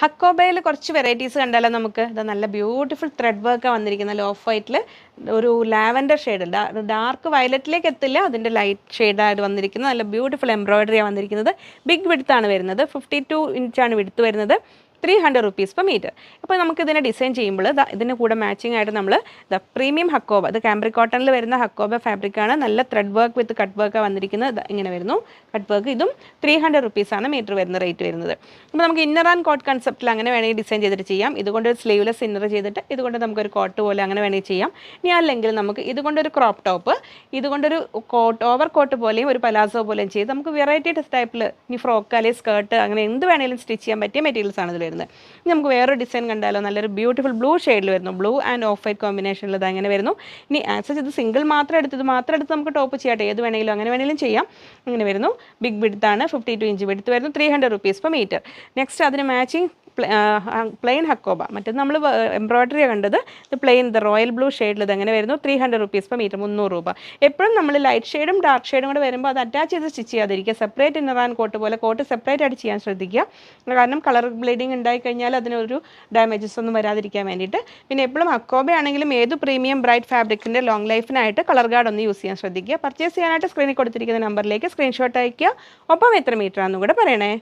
ഹക്കോബയിൽ കുറച്ച് വെറൈറ്റീസ് കണ്ടാലോ നമുക്ക്? ഇത് നല്ല ബ്യൂട്ടിഫുൾ ത്രെഡ് വർക്ക് വന്നിരിക്കുന്ന ഓഫ് വൈറ്റിൽ ഒരു ലാവൻഡർ ഷെയ്ഡ് ഡാർക്ക് വയലറ്റിലേക്ക് എത്തില്ല. അതിന്റെ ലൈറ്റ് ഷെയ്ഡായിട്ട് വന്നിരിക്കുന്നത് നല്ല ബ്യൂട്ടിഫുൾ എംബ്രോയിഡറിയാണ് വന്നിരിക്കുന്നത്. ബിഗ് വിടുത്താണ് വരുന്നത്. ഫിഫ്റ്റി ടു ഇഞ്ചാണ് വിടുത്ത് വരുന്നത്. Three hundred rupees per metre അപ്പോൾ നമുക്ക് ഇതിനെ ഡിസൈൻ ചെയ്യുമ്പോൾ ഇതിന്റെ കൂടെ മാച്ചിങ് ആയിട്ട് നമ്മൾ ദ പ്രീമിയം ഹക്കോബ അത് കാംബ്രി കോട്ടണിൽ വരുന്ന ഹക്കോബ ഫാബ്രിക്കാണ് നല്ല thread work with cut work വന്നിരിക്കുന്നത്. ഇങ്ങനെ വരുന്നു. കട്ട് വർക്ക് ഇതും ത്രീ ഹൺഡ്രഡ് റുപ്പീസാണ് മീറ്റർ വരുന്ന റേറ്റ് വരുന്നത്. അപ്പോൾ നമുക്ക് ഇന്നർ ആൻഡ് കോട്ട് കൺസെപ്റ്റിൽ അങ്ങനെ വേണമെങ്കിൽ ഡിസൈൻ ചെയ്തിട്ട് ചെയ്യാം. ഇതുകൊണ്ട് ഒരു സ്ലീവ്ലെസ് ഇന്നർ ചെയ്തിട്ട് ഇതുകൊണ്ട് നമുക്കൊരു കോട്ട് പോലെ അങ്ങനെ വേണമെങ്കിൽ ചെയ്യാം. ഇനി അല്ലെങ്കിൽ നമുക്ക് ഇതുകൊണ്ടൊരു ക്രോപ്പ് ടോപ്പ് ഇതുകൊണ്ടൊരു കോട്ട് ഓവർ കോട്ട് പോലെയും ഒരു പലാസോ പോലെയും ചെയ്ത് നമുക്ക് വെറൈറ്റി ടൈപ്പിൽ ഇനി ഫ്രോക്ക് അല്ലെങ്കിൽ സ്കേർട്ട് അങ്ങനെ എന്ത് വേണമെങ്കിലും സ്റ്റിച്ച് ചെയ്യാൻ പറ്റിയ മെറ്റീരിയൽസ് ആണ് ഇതിൽ വരുന്നത്. ഇനി നമുക്ക് വേറൊരു ഡിസൈൻ കണ്ടാലോ? നല്ലൊരു ബ്യൂട്ടിഫുൾ ബ്ലൂ ഷെയ്ഡിൽ വരുന്നു. ബ്ലൂ ആൻഡ് ഓഫ് വൈറ്റ് കോമ്പിനേഷനിൽ ഇത് അങ്ങനെ വരുന്നു. ഇനി ആസ് ഇത് സിംഗിൾ മാത്രം എടുത്തത് മാത്രം എടുത്ത് നമുക്ക് ടോപ്പ് ചെയ്യാട്ടെ. ഏത് വേണമെങ്കിലും അങ്ങനെ വേണമെങ്കിലും ചെയ്യാം. അങ്ങനെ വരുന്നു. ബിഗ് ബിഡ്ത്താണ് ഫിഫ്റ്റി ടു ഇഞ്ച് ബിഡ്ത്ത് വരുന്നു. Three hundred rupees per metre next അതിന് മാച്ചിങ് പ്ലെയിൻ ഹക്കോബ. മറ്റേ നമ്മൾ എംബ്രോയ്ഡറി കണ്ടത്. ഇത് പ്ലെയിൻ ഇത് റോയൽ ബ്ലൂ ഷെയ്ഡിൽ ഇത് എങ്ങനെ വരുന്നു? Three hundred rupees per metre മുന്നൂറ് രൂപ. എപ്പോഴും നമ്മൾ ലൈറ്റ് ഷെയ്ഡും ഡാർക്ക് ഷെയ്ഡും കൂടെ വരുമ്പോൾ അത് അറ്റാച്ച് ചെയ്ത് സ്റ്റിച്ച് ചെയ്യാതിരിക്കുക. സെപ്പറേറ്റ് ഇന്നറാൻ കോട്ട് പോലെ കോട്ട് സെപ്പറേറ്റ് ആയിട്ട് ചെയ്യാൻ ശ്രദ്ധിക്കുക. കാരണം കളർ ബ്ലീഡിങ് ഉണ്ടായി കഴിഞ്ഞാൽ അതിനൊരു ഡാമേജസ് ഒന്നും വരാതിരിക്കാൻ വേണ്ടിയിട്ട്. പിന്നെ എപ്പോഴും ഹക്കോബ ആണെങ്കിലും ഏത് പ്രീമിയം ബ്രൈറ്റ് ഫാബ്രിക്കിന്റെ ലോങ് ലൈഫിനായിട്ട് കളർ ഗാർഡ് ഒന്ന് യൂസ് ചെയ്യാൻ ശ്രദ്ധിക്കുക. പർച്ചേസ് ചെയ്യാനായിട്ട് സ്ക്രീനിൽ കൊടുത്തിരിക്കുന്ന നമ്പറിലേക്ക് സ്ക്രീൻഷോട്ട് അയക്കുക ഒപ്പം എത്ര മീറ്റർ ആണെന്നും കൂടെ പറയണേ.